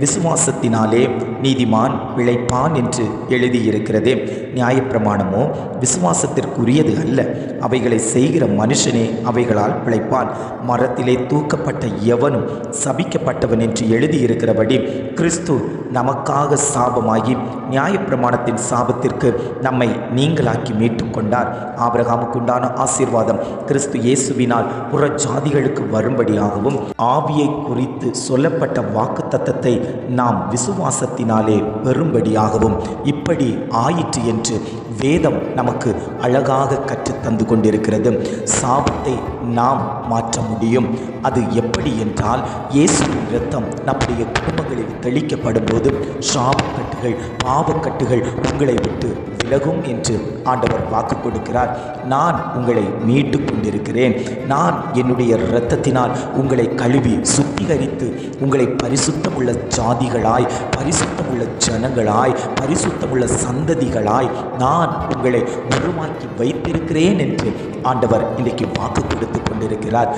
விசுவாசத்தினாலே நீதிமான் பிழைப்பான் என்று எழுதியிருக்கிறதே. நியாயப்பிரமாணமோ விசுவாசத்திற்குரியது அல்ல. அவைகளை செய்கிற மனுஷனே அவைகளால் பிழைப்பான். மரத்திலே தூக்கப்பட்ட எவனும் சபிக்கப்பட்டவன் என்று எழுதியிருக்கிறபடி கிறிஸ்து நமக்காக சாபமாகி நியாயப்பிரமாணத்தின் சாபத்திற்கு நம்மை நீங்களாக்கி மீட்டுக் கொண்டார் ஆபிரகாமுக்குண்டான ஆசீர்வாதம் கிறிஸ்து இயேசுவினால் புற ஜாதிகளுக்கு வரும்படியாகவும் ஆவியை குறித்து சொல்லப்பட்ட வாக்கு தத்தத்தை நாம் விசுவாசத்தினாலே பெறும்படியாகவும் இப்படி ஆயிற்று என்று வேதம் நமக்கு அழகாக கற்றுத் தந்து கொண்டிருக்கிறது. சாபத்தை நாம் மாற்ற முடியும். அது எப்படி என்றால் இயேசுவின் இரத்தம் நம்முடைய குடும்பங்களில் தெளிக்கப்படும் போது சாபக்கட்டுகள் பாவக்கட்டுகள் உங்களை விட்டு விலகும் என்று ஆண்டவர் வாக்கு கொடுக்கிறார். நான் உங்களை மீட்டு கொண்டிருக்கிறேன். நான் என்னுடைய இரத்தத்தினால் உங்களை கழுவி சுத்திகரித்து உங்களை பரிசுத்தமுள்ள ஜாதிகளாய் பரிசுத்தமுள்ள ஜனங்களாய் பரிசுத்தமுள்ள சந்ததிகளாய் நான் நான் உங்களை உருவாக்கி வைத்திருக்கிறேன் என்று ஆண்டவர் இன்றைக்கு வாக்கு கொடுத்து கொண்டிருக்கிறார்.